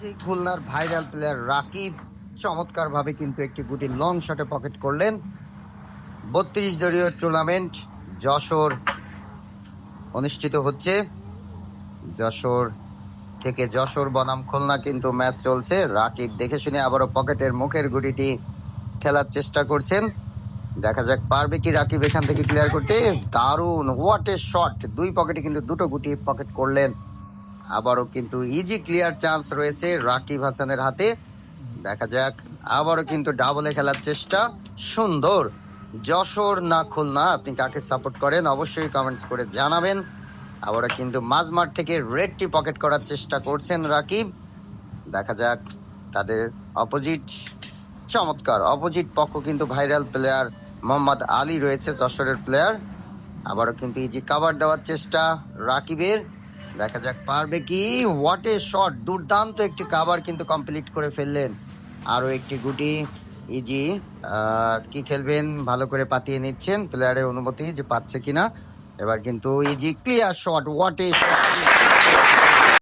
সেই খুলনার viral player Rakib চমৎকারভাবে কিন্তু একটি গুটি লং শটে পকেট করলেন। বত্রিশ দলীয় টুর্নামেন্ট যশোর অনুষ্ঠিত হচ্ছে। যশোর থেকে যশোর বনাম খুলনা কিন্তু ম্যাচ চলছে। রাকিব দেখে শুনে আবারও পকেটের মুখের গুটিটি খেলার চেষ্টা করছেন। দেখা যাক পারবে কি রাকিব এখান থেকে ক্লিয়ার করতে। দারুণ হোয়াট এ শট দুই পকেটে কিন্তু দুটো গুটি পকেট করলেন। আবারও কিন্তু ইজি ক্লিয়ার চান্স রয়েছে রাকিব হাসানের হাতে। দেখা যাক, আবারও কিন্তু ডাবলে খেলার চেষ্টা সুন্দর। যশোর না খুলনা, আপনি কাকে সাপোর্ট করেন অবশ্যই কমেন্টস করে জানাবেন। আবারও কিন্তু মাঝমাঠ থেকে রেডটি পকেট করার চেষ্টা করছেন রাকিব। দেখা যাক, তাদের অপোজিট চমৎকার অপোজিট পক্ষ কিন্তু ভাইরাল প্লেয়ার মোহাম্মদ আলী রয়েছে যশোরের প্লেয়ার আবারও কিন্তু ইজি কাভার দেওয়ার চেষ্টা রাকিবের। দেখা যাক পারবে কি। হোয়াট এ শট দুর্দান্ত একটি কাভার কিন্তু কমপ্লিট করে ফেললেন। আরও একটি গুটি। ইজি কি খেলবেন? ভালো করে পাতিয়ে নিচ্ছেন প্লেয়ারের অনুমতি যে পাচ্ছে কিনা। এবার কিন্তু easy clear shot what a shot